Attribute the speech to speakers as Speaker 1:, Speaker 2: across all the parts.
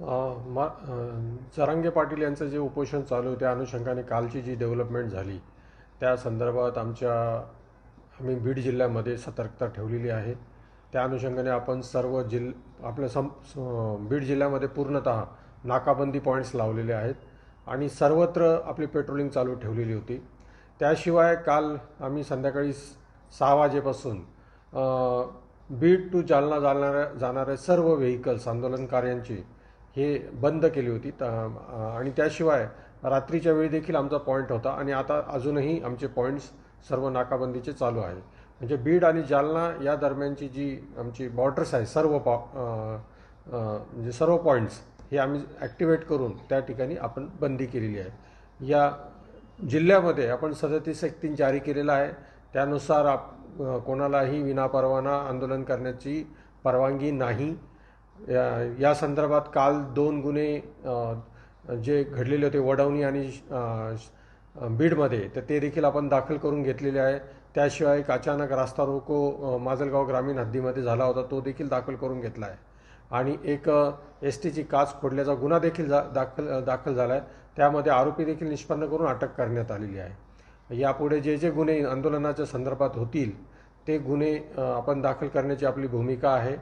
Speaker 1: मा जरांगे पाटील यांचं जे उपोषण चालू आहे त्या अनुषंगाने कालची जी डेव्हलपमेंट झाली त्या संदर्भात आमच्या आम्ही बीड जिल्ह्यामध्ये सतर्कता ठेवलेली आहे. त्या अनुषंगाने आपण सर्व जिल आपल्या सं बीड जिल्ह्यामध्ये पूर्णतः नाकाबंदी पॉईंट्स लावलेले आहेत आणि सर्वत्र आपली पेट्रोलिंग चालू ठेवलेली होती. त्याशिवाय काल आम्ही संध्याकाळी सहा वाजेपासून बीड टू जालना जाणाऱ्या जाणाऱ्या सर्व व्हेकल्स आंदोलनकार्यांची हे बंद केली होती. त- आणि त्याशिवाय रात्रीच्या वेळी देखील आमचा पॉईंट होता. आणि आता अजूनही आमचे पॉईंट्स सर्व नाकाबंदीचे चालू आहे म्हणजे बीड आणि जालना या दरम्यानची जी आमची बॉर्डर्स आहे सर्व पॉ म्हणजे सर्व पॉईंट्स हे आम्ही ॲक्टिवेट करून त्या ठिकाणी आपण बंदी केलेली आहे. या जिल्ह्यामध्ये आपण सदतीस एकतीन जारी केलेला आहे. त्यानुसार आप कोणालाही विनापरवाना आंदोलन करण्याची परवानगी नाही. या या संदर्भात काल दोन गुन्हे जे घडलेले होते वडवणी आणि बीडमध्ये तर ते देखील आपण दाखल करून घेतलेले आहे. त्याशिवाय एक अचानक रास्ता रोको माजलगाव ग्रामीण हद्दीमध्ये झाला होता तो देखील दाखल करून घेतला आहे. आणि एक एस टीची काच फोडल्याचा गुन्हा देखील जा दाखल दाखल झाला आहे त्यामध्ये आरोपी देखील निष्पन्न करून अटक करण्यात आलेली आहे. यापुढे जे जे गुन्हे आंदोलनाच्या संदर्भात होतील ते गुन्हे आपण दाखल करण्याची आपली भूमिका आहे.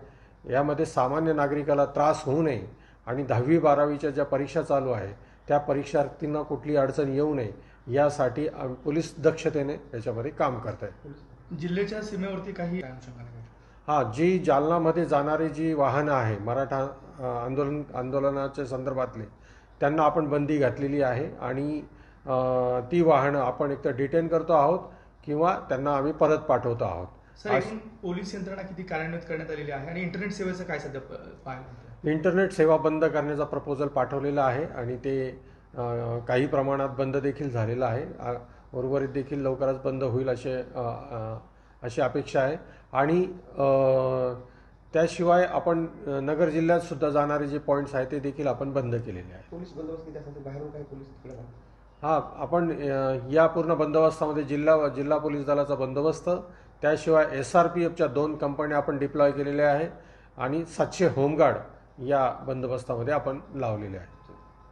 Speaker 1: यामध्ये सामान्य नागरिकाला त्रास होऊ नये आणि दहावी बारावीच्या ज्या परीक्षा चालू आहे त्या परीक्षार्थींना कुठली अडचण येऊ नये यासाठी पोलीस दक्षतेने याच्यामध्ये काम करत आहे
Speaker 2: जिल्ह्याच्या सीमेवरती काही?
Speaker 1: हा जी जालनामध्ये जाणारी जी वाहनं आहे मराठा आंदोलन आंदोलनाच्या संदर्भातले त्यांना आपण बंदी घातलेली आहे आणि ती वाहनं आपण एकतर डिटेन करतो आहोत किंवा त्यांना आम्ही परत पाठवतो आहोत
Speaker 2: सर एकूण पोलीस यंत्रणा किती कार्यान्वित करण्यात आलेली आहे आणि इंटरनेट सेवेचं काय सध्या प- पाहायला मिळतंय?
Speaker 1: इंटरनेट सेवा बंद करण्याचा प्रपोजल पाठवलेला आहे आणि ते काही प्रमाणात बंद देखील झालेलं आहे उर्वरित देखील लवकरच बंद होईल असे अशी अपेक्षा आहे आणि त्याशिवाय आपण नगर जिल्ह्यात सुद्धा जाणारे जे पॉईंट्स आहेत ते देखील आपण बंद केलेले आहेत
Speaker 3: पोलीस बंदोबस्त बाहेरून काही पोलीस?
Speaker 1: हा आपण या पूर्ण बंदोबस्तामध्ये जिल्हा जिल्हा पोलीस दलाचा बंदोबस्त त्याशिवाय एस आर पी एफच्या दोन कंपन्या आपण डिप्लॉय केलेल्या आहे आणि सातशे होमगार्ड या बंदोबस्तामध्ये आपण लावलेले आहे